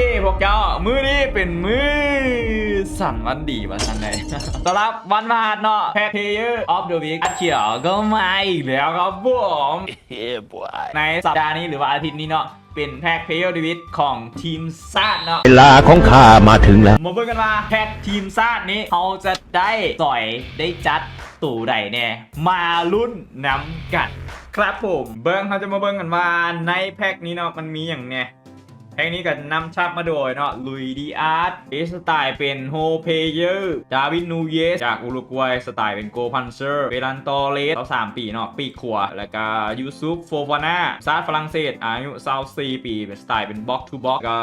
เคพวกเจ้ามือนี้เป็นมือสั่นวันดีมาสั่นไหนต้อนรับวันมาดเนาะแพ็คเพเยอร์ออฟเดอะวีคอัดเขียวก็มาอีกแล้วครับผม Yeah, boy. ในสัปดาห์นี้หรือว่าอาทิตย์นี้เนาะเป็นแพ็คเพเยอร์ดีวิทของทีมซาดเนาะเวลาของข้ามาถึงแล้วมาเบิ่งกันว่าแพ็คทีมซาดนี้เขาจะได้ต่อยได้จัดตู่ใดแน่มาลุ้นน้ำกันครับผม เบิ้งเขาจะมาเบิ้งกันว่าในแพ็คนี้เนาะมันมีอย่างเนี้ย แพ็คนี้ก็นำชับมาโดยเนาะลุยดีอาร์ตเอสไตล์เป็นโฮเพเยอร์ดาวินนูเยส จากอุรุกวัยสไตล์เป็นโกพันเซอร์เวลันตอเลสเขาสามปีเนาะปีขวแล้วก็ยูซุฟโฟฟาน่าซาดฝรั่งเศส อายุซาซีปี เป็นสไตล์เป็นบ็อกทูบ็อกก็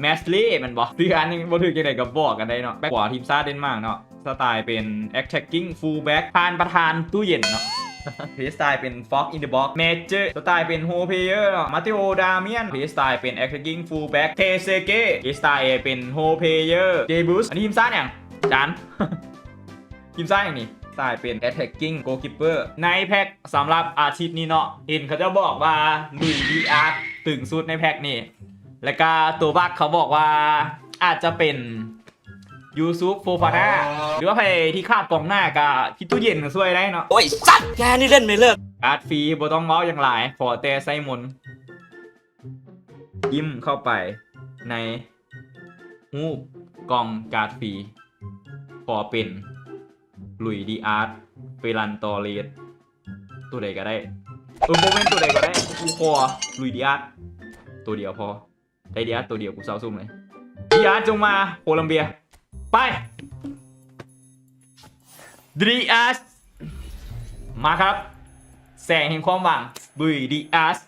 แมสลี่มันบอกที่อันนี้บ่ถือกันไหนกับบอกกันได้เนาะแบ็คขวาทีมซาดเดนมาร์กเนาะสไตล์เป็น attacking fullback ผ่านประธานตู้เย็นเนาะ เพสไตล์เป็น Fox in the Box Major สไตล์เป็น Ho Player มาติโอดาเมียนเพสไตล์เป็น Attacking Fullback เทเซเก้เพสไตล์เป็น Ho Player j b u s อันนี้ทีมซ่าอย่างจานทีมซ่าอย่างนี้สไตล์เป็น Attacking Goalkeeper ในแพ็คสำหรับอาทิตย์นี้เนาะเห็นเขาจะบอกว่าลุยดีอาร์ตึงสุดในแพ็คนี้แล้วก็ตัวบักเขาบอกว่าอาจจะเป็น ยูซุฟโฟฟาน่าหรือว่าใครที่คาดกองหน้ากับที่ตู้เย็นก็ช่วยได้เนาะโอ้ยสัตว์แกนี่เล่นไม่เลิกการ์ดฟรีบ่ต้องเมาส์อย่างไรขอแต่ไส้มนต์ยิ้มเข้าไปในหูปกล่องการ์ดฟรีขอเป็นลุยดีอาร์ตเฟรันตอเรสตัวใดก็ได้เออโมเมนต์ตัวใดก็ได้กูขอลุยดีอาร์ตตัวเดียวพอได้ดีอาร์ตตัวเดียวกูเซาซุ่มเลยดีอาร์ตจงมาโคลัมเบีย ไปดีอาร์ตมาครับ แสงแห่งความหวังบุยดีอาร์ต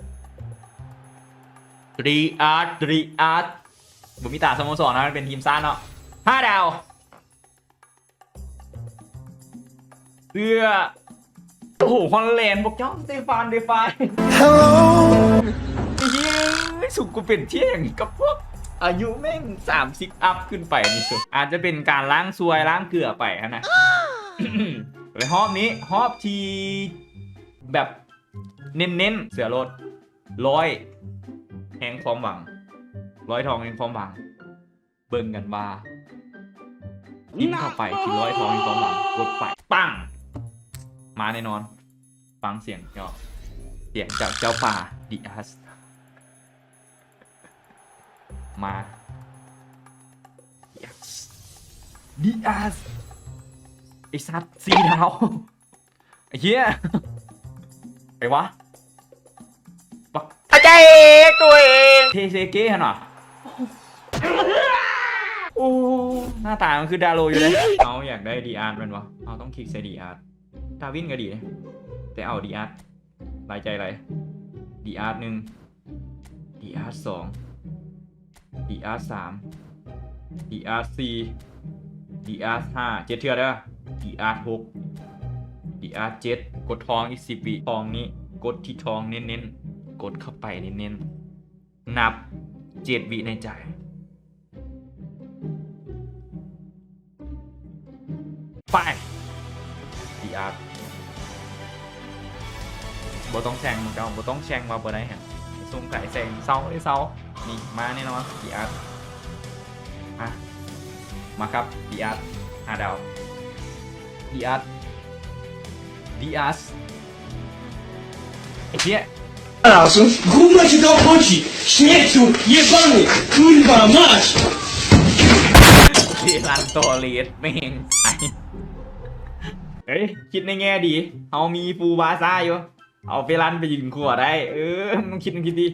ดีอาร์ตดีอาร์ตบุมิตาสโมสรนะมันเป็นทีมซ่าเนาะห้าดาวเพื่อโอ้โหฮอลแลนด์บอกจ้องสเตฟานเดฟายฮัลโหลเฮ้ยสุกกูเป็นเที่ยอย่างกับพวก อายุแม่งสามสิบอัพขึ้นไปนี่สุดอาจจะเป็นการล้างซวยล้างเกลือไปอะนะเลยฮอบนี้ฮอบทีแบบเน้นๆเสือรถร้อยแห่งความหวัง ร้อยทองแห่งความหวัง เบิ่งกันว่าทิ้มเข้าไปที่ร้อยทองแห่งความหวังกดไปปังมาแน่นอน ฟังเสียงเจ้าเสียงจากเจ้าป่าดิอัส มา yes ดิอัสไอสัตว์สีดาวไอ้เหี้ยไปวะปักอาจารย์ตัวเองเทเซเก้หน่อยโอ้หน้าตามันคือดาโลอยู่เลยเอาอยากได้ดีอาร์ตมันวะเอาต้องคลิกใส่ดีอาร์ตดาวินก็ดีนะแต่เอาดีอาร์ตรายใจอะไรดีอาร์ตหนึ่งดีอาร์ตสอง ดีอาร์ตสามดีอาร์ตสี่ดีอาร์ตห้าเจ็ดเทือด้อดีอาร์ตหกดีอาร์ตเจ็ดกดทองอีกสิบวิทองนี้ กดที่ทองเน้นๆ กดเข้าไปเน้นๆ นับเจ็ดวิในใจไปดีอาร์บ่ต้องแซงมึงเจ้าบ่ต้องแซงมาบ่ได้ฮะซุ่มไก่แซงเศร้าได้เศร้า นี่มาแน่นอนดีอาร์อะมาครับดีอาร์ห้าดาวดีอาร์ดีอาร์ไอ้เหี้ย Razem, gówno ci to obchodzi! Śmieciu, jebany, kurwa, mać! เวลันตัวเลสไม่เห็นไอเฮ้ย คิดในแง่ดี เอามีฟูบาซ่าอยู่ เอาเฟลันไปยืนขวดได้ เออมึงคิดมึงคิดดี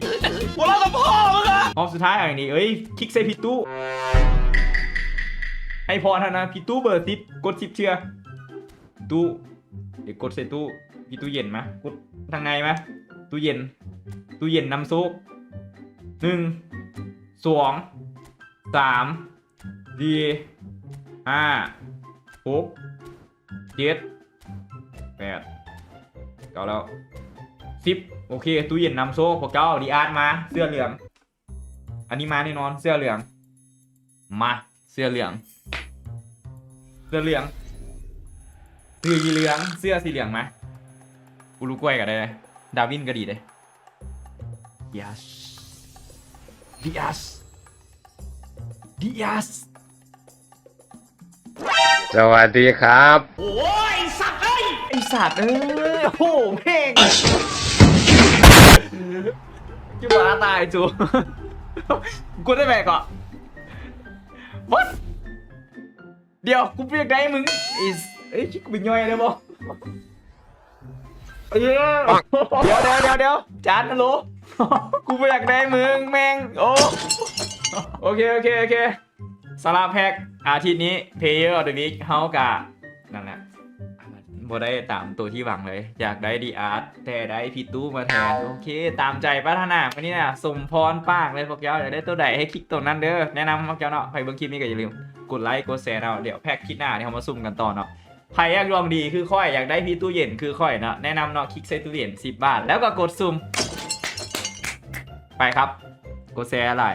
หัวเราะกับพ่อมึงอะรอบสุดท้ายเอาอย่างนี้เอ้ยคลิกใส่พิตู้ให้พอเท่านะพิตู้เบอร์สิบกดสิบเชื่อตู้เดี๋ยวกดใส่ตู้พี่ตู้เย็นมะกดทางไงมะตู้เย็น ตู้เย็นน้ำซุปหนึ่งสองสามสี่ห้าหกเจ็ดแปดเก้าแล้ว สิบโอเคตู้เย็นน้ำโซ่พวกเจ้าดีอาร์ตมา เสื้อเหลือง อันนี้มาแน่นอนเสื้อเหลือง มาเสื้อเหลือง เสื้อเหลืองเสื้อสีเหลืองเสื้อสีเหลืองมาอุรุกวัยก็ได้เลยดาวินก็ดีเลย yes yes ดิอาสสวัสดีครับ โอ้ยไอ้สัตว์เอ้ยไอสัตว์เอ้ยโอ้โหเพลง จิบหาตายจูกูได้แบกอะ what เดี๋ยวกูเรียกได้มึงอีสเอ้ยกูเป็นย่อยเลยบ่เอ้ยเดี๋ยวเดี๋ยวเดี๋ยวเดี๋ยวจานฮัลโหลกูไม่อยากได้มึงแม่งโอ้โอเคโอเคโอเคสำหรับแพ็กอาทิตย์นี้ Player of the Week เฮากะนั่นแหละ บ่ได้ตามตัวที่หวังเลย อยากได้ดีอาร์ตแต่ได้พี่ตู้มาแทนโอเค ตามใจพัฒนาวันนี้นะสมพรปากเลยพวกเจ้าอยากได้ตัวใดให้คลิกตัวนั้นเด้อแนะนำพวกเจ้าเนาะใครเบิ่งคลิปนี้ก็อย่าลืมกดไลค์กดแชร์เอาเดี๋ยวแพ็กคลิปหน้าที่เขามาซุ่มกันต่อเนาะใครอยากลองดีคือค่อยอยากได้พี่ตู้เย็นคือค่อยเนาะแนะนำเนาะคลิกใส่ตู้เย็น10 บาท แล้วก็กดซุ่มไปครับกดแชร์อะไร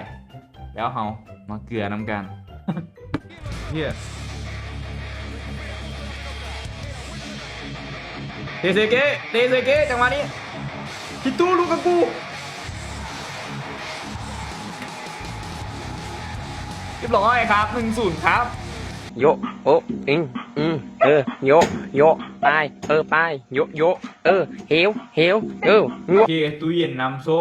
แล้วเฮามาเกลือน้ำกันเฮียเทเซเกะเทเซเกะจังหวะนี้พี่ตู้ลูกกับกูเรียบร้อยครับ1-0ครับ โยโออิงอืมเออโยโยไปเออไปโยโยเออเฮวเฮวเออโยโอเคตู้เย็นนำโซ่